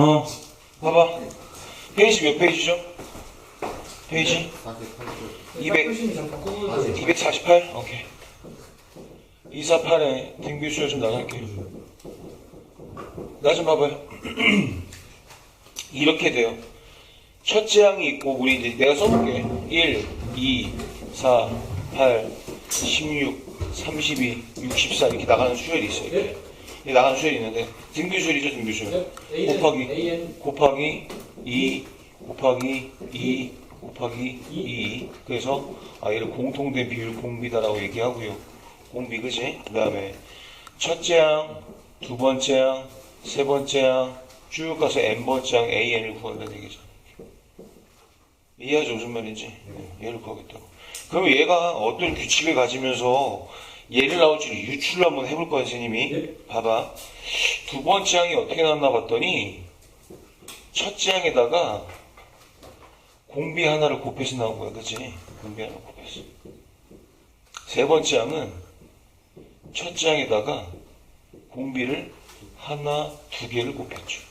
어, 봐봐. 페이지 몇 페이지죠? 페이지 200, 248? 오케이. 248에 등비수열 좀 나갈게요. 나 좀 봐봐요. 이렇게 돼요. 첫째 항이 있고, 우리 이제 내가 써볼게. 1, 2, 4, 8, 16, 32, 64 이렇게 나가는 수열이 있어요. 이렇게. 이렇게 나가는 수열이 있는데, 등비수열이죠, 등비수열. 곱하기, AN 곱하기 2, 곱하기 2, 곱하기 2. 그래서, 아, 얘를 공통된 비율 공비다라고 얘기하고요. 공비, 그지? 그 다음에, 첫째 항, 두 번째 항, 세 번째 항, 쭉 가서 n번째 항 AN을 구한다는 얘기죠. 이해하죠? 무슨 말인지? 네, 얘를 구하겠다고. 그럼 얘가 어떤 규칙을 가지면서 얘를 나올지를 유출을 한번 해볼 거야, 선생님이. 네. 봐봐. 두 번째 항이 어떻게 나왔나 봤더니, 첫째 항에다가 공비 하나를 곱해서 나온 거야, 그치? 공비 하나 곱해서. 세 번째 항은 첫째 항에다가 공비를 하나, 두 개를 곱했죠.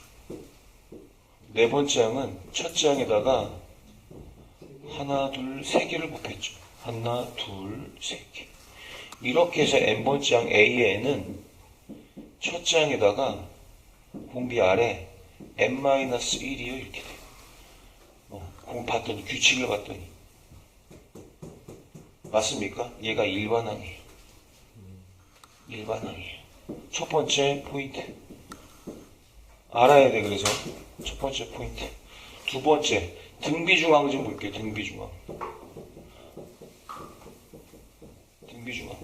네 번째 항은 첫째 항에다가 하나, 둘, 세 개를 곱했죠. 하나, 둘, 세 개. 이렇게 해서 n번째 항 A에는 첫째 항에다가 공비 아래 n-1이요 이렇게 돼요. 어, 공 봤더니 규칙을 봤더니 맞습니까? 얘가 일반항이에요. 일반항이에요. 첫 번째 포인트 알아야 돼 그래서 첫 번째 포인트 두 번째 등비중앙 좀 볼게요 등비중앙 등비중앙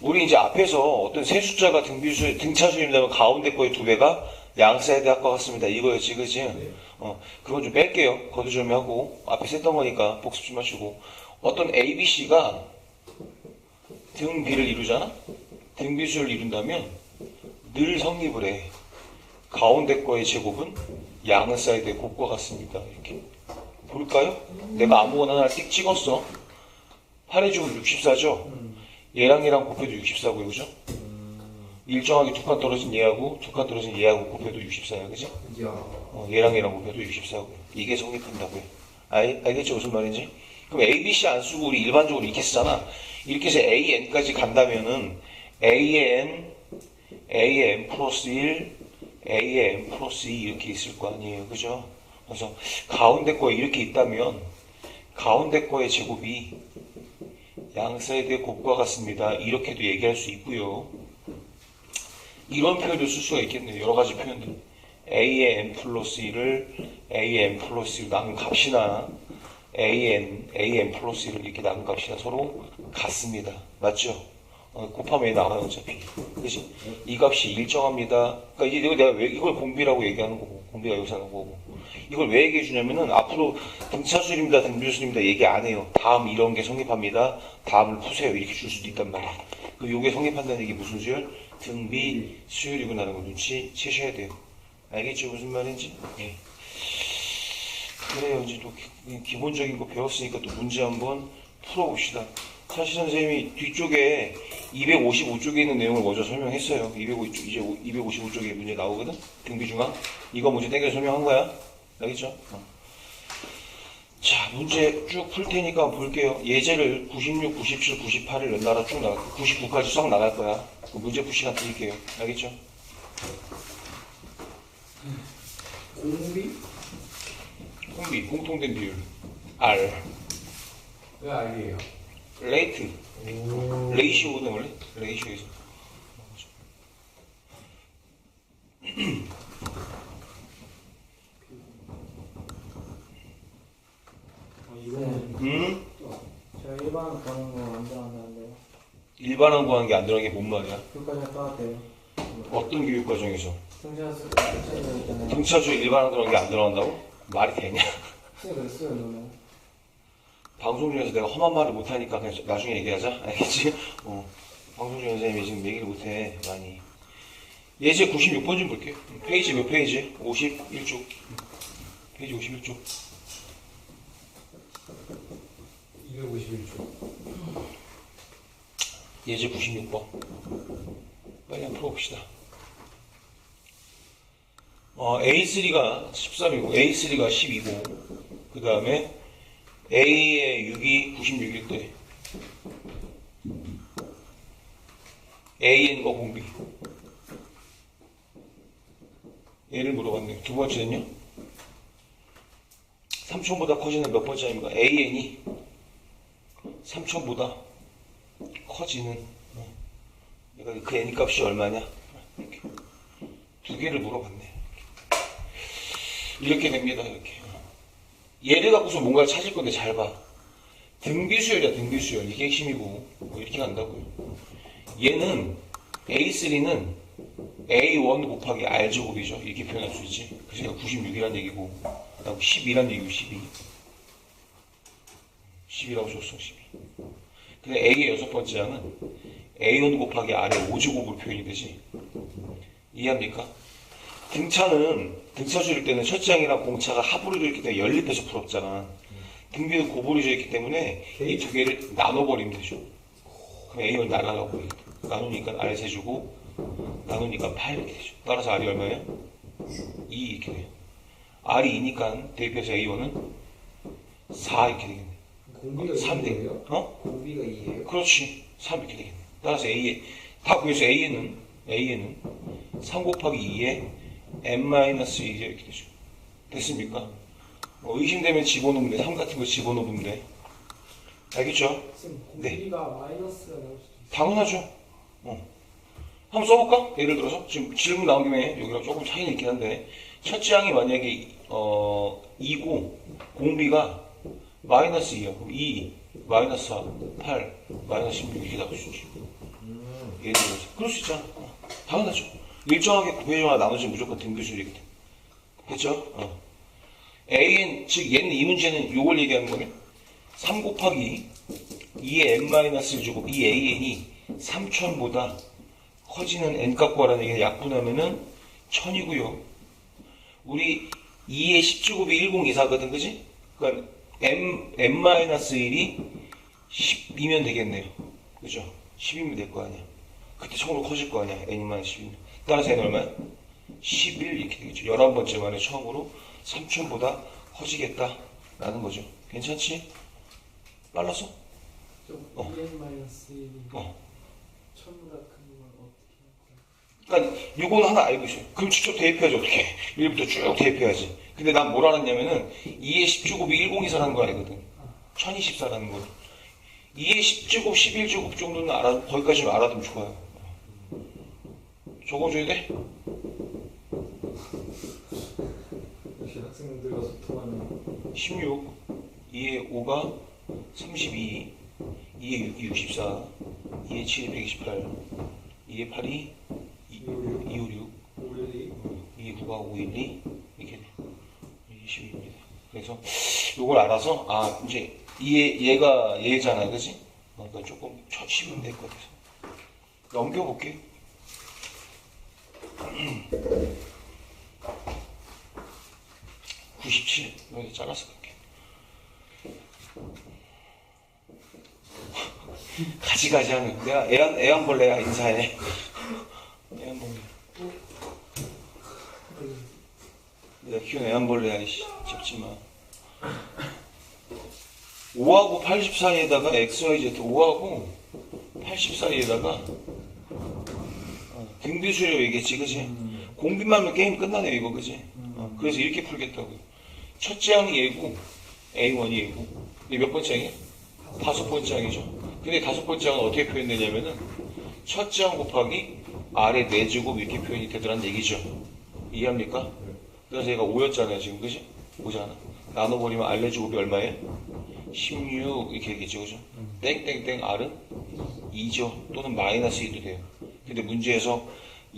우리 이제 앞에서 어떤 세 숫자가 등비수 등차수입니다면 가운데 거의 두 배가 양사이드 할것 같습니다. 이거였지 그지 어 그건 좀 뺄게요. 거두 좀 하고 앞에서 했던 거니까 복습 좀 하시고. 어떤 A, B, C가 등 B를 이루잖아? 등비수를 이룬다면 늘 성립을 해. 가운데 거의 제곱은 양은 사이드의 곱과 같습니다. 이렇게. 볼까요? 내가 아무거나 하나 띡 찍었어. 8의 제곱 64죠? 얘랑 얘랑 곱해도 64고요, 그죠? 일정하게 두 칸 떨어진 얘하고 두 칸 떨어진 얘하고 곱해도 64야, 그지? 야 어, 얘랑 얘랑 곱해도 64고요. 이게 성립한다고요. 알, 알겠죠? 무슨 말인지? 그럼 A, B, C 안 쓰고 우리 일반적으로 이렇게 쓰잖아. 이렇게 해서 A, N까지 간다면은 A의 N, A의 N 플러스 1, A의 N 플러스 2 이렇게 있을 거 아니에요. 그죠? 그래서 가운데 거에 이렇게 있다면 가운데 거의 제곱이 양사이드의 곱과 같습니다. 이렇게도 얘기할 수 있고요. 이런 표현도 쓸 수가 있겠네요. 여러 가지 표현들. A의 N 플러스 1을 A의 N 플러스 1로 나눈 값이나 AN, AN 플러스 1을 이렇게 나눈 값이나 서로 같습니다. 맞죠? 어, 곱하면 나와요, 어차피. 그지? 이 값이 일정합니다. 그러니까 이제 내가 왜 이걸 공비라고 얘기하는 거고, 공비가 여기서 하는 거고. 이걸 왜 얘기해 주냐면은 앞으로 등차수입니다, 등비수입니다 얘기 안 해요. 다음 이런 게 성립합니다. 다음을 푸세요. 이렇게 줄 수도 있단 말이에요. 그 요게 성립한다는 얘기 무슨 수열? 등비 수열이구나라는 걸 눈치 채셔야 돼요. 알겠죠? 무슨 말인지? 예. 그래요. 이제 또 기- 기본적인 거 배웠으니까 또 문제 한번 풀어봅시다. 사실 선생님이 뒤쪽에 255쪽에 있는 내용을 먼저 설명했어요. 255쪽, 이제 255쪽에 문제 나오거든? 등비 중앙. 이거 문제 땡겨 설명한 거야. 알겠죠? 어. 자, 문제 쭉 풀 테니까 볼게요. 예제를 96, 97, 98을 연달아 쭉 나갈, 99까지 쏙 나갈 거야. 그 문제 풀 시간 드릴게요. 알겠죠? 공비 공비, 공통된 비율. R. 왜 알이에요? 레이트. 오 레이시오는 원래? 레이시오에서. 이거는 음? 제가 일반 보는 거 완전 안 나는데요. 일반항 구하는 게 안 들어간 게뭔 말이야? 그까지 똑같아요. 어떤 교육 과정에서? 있잖아요. 등차수 일반항 들어간 게 안 들어간다고? 말이 되냐? 그랬어요, 너는. 방송 중에서 내가 험한 말을 못하니까 그냥 나중에 얘기하자. 알겠지? 어. 방송 중에 선생님이 지금 얘기를 못해, 많이. 예제 96번 좀 볼게요. 페이지 몇 페이지? 51쪽. 페이지 51쪽. 251초 예제 96번. 빨리 한번 풀어봅시다. 어, A3가 13이고 A3가 12고 그 다음에 A의 6이 96일 때 AN과 공비 얘를 물어봤네요. 두 번째는요. 삼촌보다 커지는 몇 번째입니까? AN이 삼촌보다 커지는 어, 얘가 그 N 값이 얼마냐? 이렇게 두 개를 물어봤네. 이렇게 됩니다. 이렇게 얘를 갖고서 뭔가를 찾을 건데 잘 봐. 등비수열이야 등비수열 이게 핵심이고 뭐 이렇게 간다고요. 얘는 A3는 A1 곱하기 R제곱이죠. 이렇게 표현할 수 있지. 그래서 96이란 얘기고, 그다음 12란 얘기고, 12. 10이라고 줬어, 12. 근데 A의 여섯 번째 항은 A1 곱하기 R의 5제곱으로 표현이 되지. 이해합니까? 등차는, 등차 줄일 때는 항이랑 공차가 합으로 이렇기 때문에 연립해서 풀었잖아. 등비는 고보로 되어 있기 때문에 이 두 개를 나눠버리면 되죠. 그럼 날라가 버리겠다. 나누니까 R 세주고, 나누니까 8 이렇게 되죠. 따라서 R이 얼마예요? 2 이렇게 돼요. R이 2니까 대입해서 A1은 4 이렇게 되겠네. 공비가 3 대. 2예요? 어? 공비가 2예요? 그렇지. 3 이렇게 되겠네. 따라서 A에, 다 구해서 A에는, A에는 3 곱하기 2에 n-2 이렇게 되죠. 됐습니까? 뭐 의심되면 집어넣으면 돼. 3 같은 거 집어넣으면 돼. 알겠죠? 네. 당연하죠. 어. 한번 써볼까? 예를 들어서 지금 질문 나온 김에 여기랑 조금 차이는 있긴 한데 첫째 항이 만약에 어 2고 공비가 마이너스 2야. 그럼 2 마이너스 4, 8 마이너스 16 이렇게 나올 수 있지. 예를 들어서 그럴 수 있잖아. 어. 당연하죠. 일정하게 구해줘야 나머지 무조건 등교수이거든. 됐죠? 어. AN 즉 얘는 이 문제는 요걸 얘기하는 거네. 3 곱하기 2의 n-1 주고 이 AN이 3000보다 커지는 n값 구하라는 얘기는 약분하면은 1000이고요. 우리 2의 10제곱이 1024거든, 그지? 그러니까 m, n-1이 10이면 되겠네요. 그죠? 10이면 될 거 아니야. 그때 처음으로 커질 거 아니야. n-10이면. 따라서 n 얼마야? 11 이렇게 되겠죠. 11번째 만에 처음으로 3000보다 커지겠다 라는 거죠. 괜찮지? 빨랐어? 좀 어. 2n 마이너스 1이 어. 그러니까 요거는 하나 알고 있어요. 그럼 직접 대입해야지 어떻게? 1부터 쭉 대입해야지. 근데 난 뭘 알았냐면은 2의 10제곱이 1024라는 거 알거든. 1024라는 거. 2의 10제곱, 11제곱 정도는 알아, 거기까지는 알아두면 좋아요. 적어줘야 돼? 역시 학생들과 소통하는 16, 2의 5가 32, 2의 6이 64, 2의 7이 128, 2의 8이 256, 512 2의 9가 512 이렇게 돼. 20입니다. 그래서 이걸 알아서 아 이제 얘 얘가 얘잖아, 그지? 그러니까 조금 쳐치면 될 것 같아서 넘겨볼게. (97) 여기 잘라서 갈게. 가지가지 하는 내가 애완 애완벌레야 인사해. 애완벌레. 내가 키운 애완벌레야, 이씨. 잡지 마. 5하고 80 사이에다가 XYZ 5하고 80 사이에다가 어, 등비수료 얘기했지, 그지? 공비만 하면 게임 끝나네, 이거, 그지? 어, 그래서 이렇게 풀겠다고요. 첫째 항이 얘고, A1이 얘고. 이게 몇 번째 항이야? 다섯 번째 항이죠. 근데 다섯 번째 항은 어떻게 표현되냐면은, 첫째 항 곱하기 R의 4제곱 이렇게 표현이 되더란 얘기죠. 이해합니까? 그래서 얘가 5였잖아요, 지금, 그지? 5잖아. 나눠버리면 R 제곱이 얼마예요? 16, 이렇게 되겠죠, 그죠? 땡땡땡 R은 2죠. 또는 마이너스 2도 돼요. 근데 문제에서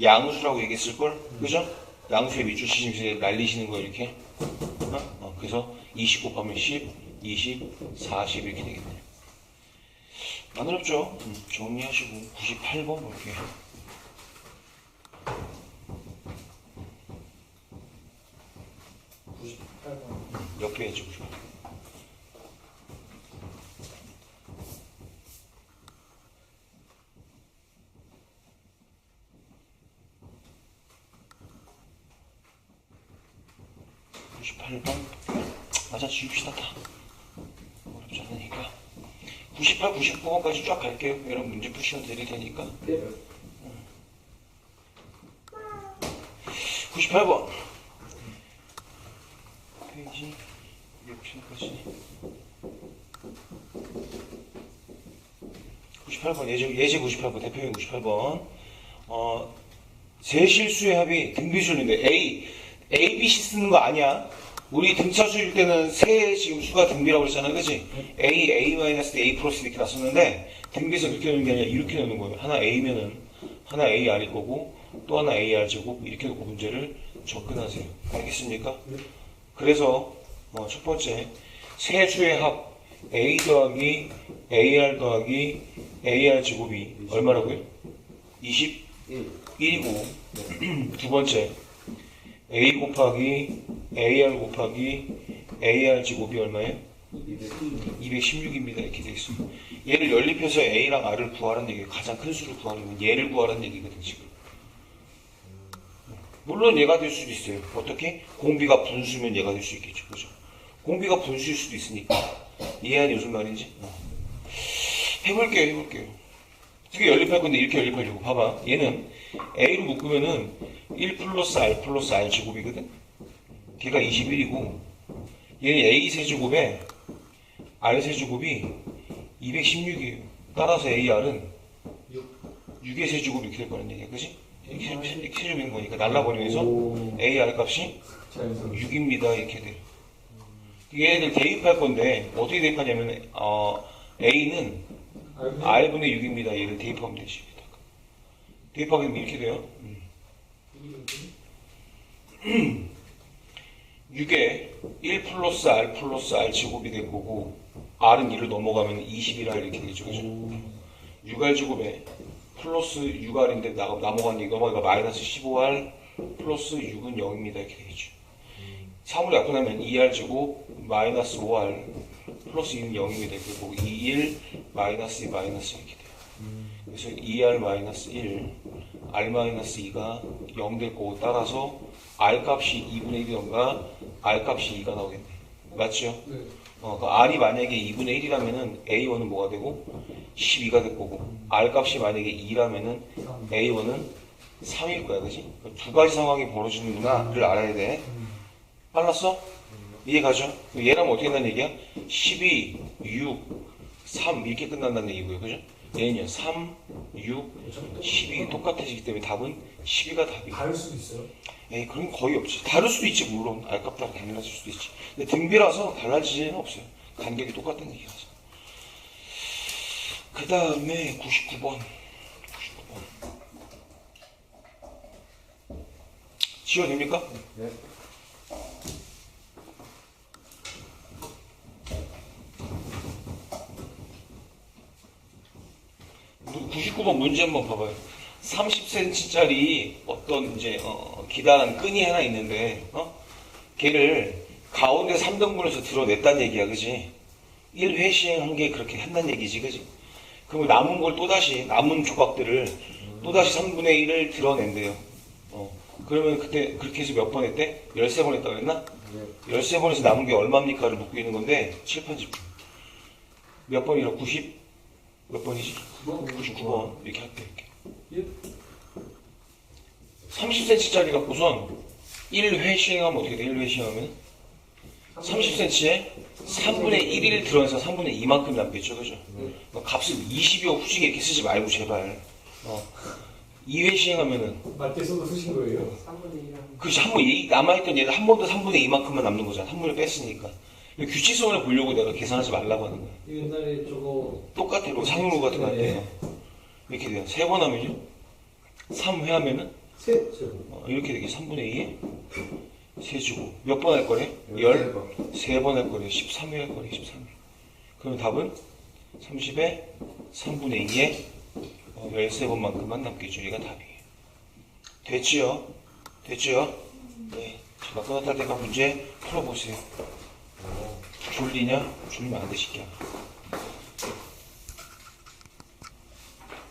양수라고 얘기했을 걸? 그죠? 양수의 밑줄 치시면서 날리시는 거 이렇게. 어? 어, 그래서 20 곱하면 10, 20, 40 이렇게 되겠네요. 안 어렵죠? 음, 정리하시고 98번 볼게요. 옆에 해주고 싶어. 98번 맞아 지웁시다 다. 어렵지 않으니까. 98, 99번까지 쫙 갈게요. 여러분 문제 푸시면 드릴 테니까. 네. 98번. 페이지 260까지. 98번 예제, 예제 98번 대표용 98번. 어, 제 실수의 합이 등비수인데 A? A, B, C 쓰는 거 아니야 우리 등차 수일 때는 세 지금 수가 등비라고 그랬잖아 그지 A, A 마이너스 A 플러스 이렇게 났었는데 등비에서 그렇게 넣는 게 아니라 이렇게 넣는 거예요. 하나 A면은 하나 A R일 거고 또 하나 A R 제곱 이렇게 놓고 문제를 접근하세요. 알겠습니까? 그래서 어, 첫 번째 세 수의 합 A 더하기 AR 더하기 AR 제곱이 얼마라고요? 21이고 두 번째 A 곱하기 AR 곱하기 AR 제곱이 얼마예요? 216입니다. 이렇게 돼 있어요. 얘를 연립해서 A랑 R을 구하라는 얘기예요. 가장 큰 수를 구하려면 얘를 구하라는 얘기거든 지금. 물론 얘가 될 수도 있어요. 어떻게? 공비가 분수면 얘가 될 수 있겠죠. 그죠? 공비가 분수일 수도 있으니까. 이해하니 무슨 말인지? 어. 해볼게요. 해볼게요. 어떻게 연립할 건데 이렇게 연립하려고. 봐봐. 얘는 A로 묶으면은 1 플러스 R 플러스 R 제곱이거든? 걔가 21이고 얘는 A 세제곱에 R 세제곱이 216이에요. 따라서 AR은 6 의 세제곱 이렇게 될 거란 얘기야. 그지? 이렇게 세- 세제곱인 거니까 날라버리면서 오. AR 값이 자연스러워. 6입니다. 이렇게 돼요. 얘네들 대입할 건데 어떻게 대입하냐면 어, A는 R분의 6입니다. 얘를 대입하면 되지. 대입하게 되면 이렇게 돼요. 음. 6에 1 플러스 R 플러스 R 제곱이 될 거고 R은 1을 넘어가면 21R 이렇게 되죠. 그죠? 6R 제곱에 플러스 6R인데 나, 넘어간 얘기 넘어가니까 마이너스 15R 플러스 6은 0입니다. 이렇게 되겠죠. 3으로 약분하면 2R 제곱 마이너스 5R 플러스 2는 0입니다. 그리고 2, 1 마이너스 2 마이너스 이렇게 돼요. 그래서 2R 마이너스 1 R 마이너스 2가 0될 거고 따라서 R 값이 2분의 1이던가 R 값이 2가 나오겠네. 맞죠? 네. 어, 그 R이 만약에 2분의 1이라면은 A1은 뭐가 되고 12가 될 거고 R 값이 만약에 2라면은 A1은 3일 거야, 그지? 두 가지 상황이 벌어지는구나를 알아야 돼. 빨랐어? 이해 가죠? 얘라면 어떻게 된다는 얘기야? 12, 6, 3 이렇게 끝난다는 얘기고요, 그죠? 얘는요, 3, 6, 12 똑같아지기 때문에 답은 12가 답이에요. 다를 수도 있어요. 에이, 그런 거 거의 없지. 다를 수도 있지, 물론. 알값 따라 달라질 수도 있지. 근데 등비라서 달라지지는 없어요. 간격이 똑같다는 얘기라서. 그 다음에 99번. 99번. 지워됩니까? 네. 99번 문제 한번 봐봐요. 30cm짜리 어떤 이제 어, 기다란 끈이 하나 있는데 어? 걔를 가운데 3등분해서 드러냈다는 얘기야, 그지? 1회 시행한 게 그렇게 한다는 얘기지, 그지? 그럼 남은 걸 또다시 남은 조각들을 또다시 3분의 1을 드러낸대요. 어. 그러면 그때 그렇게 해서 몇 번 했대? 13번 했다고 했나? 네. 13번에서 남은 게 얼마입니까를 묻고 있는 건데 칠판 집중. 몇 번이라 90? 몇 번이지? 99번 이렇게 할게 이렇게. 30cm짜리 갖고선 1회 시행하면 어떻게 돼? 1회 시행하면 30cm에 3분의 1을 들어서 3분의 2만큼 남겠죠, 그죠? 뭐 값을 20여 후지게 이렇게 쓰지 말고 제발. 어. 2회 시행하면은 맞대서도 쓰신 거예요. 3분의 1 하면 그렇지 한번 남아있던 얘를 한 번 더 3분의 2만큼만 남는 거잖아. 3분의 뺐으니까. 규칙성을 보려고 내가 계산하지 말라고 하는 거야. 옛날에 저거 똑같아. 로 상용로 같은 거할 때. 네. 이렇게 돼요. 세 번 하면요. 3회 하면은 세. 어, 이렇게 되게 3분의 2에 세주고 몇 번 할 거래? 열세번할 거래. 13회 할 거래. 13회. 그러면 답은 30에 3분의 2에 어, 13번만큼만 남겠죠. 얘가 답이에요. 됐지요? 됐지요? 네. 제가 끝났다 때가 문제 풀어보세요. 졸리냐? 졸리면 안 돼, 시키야.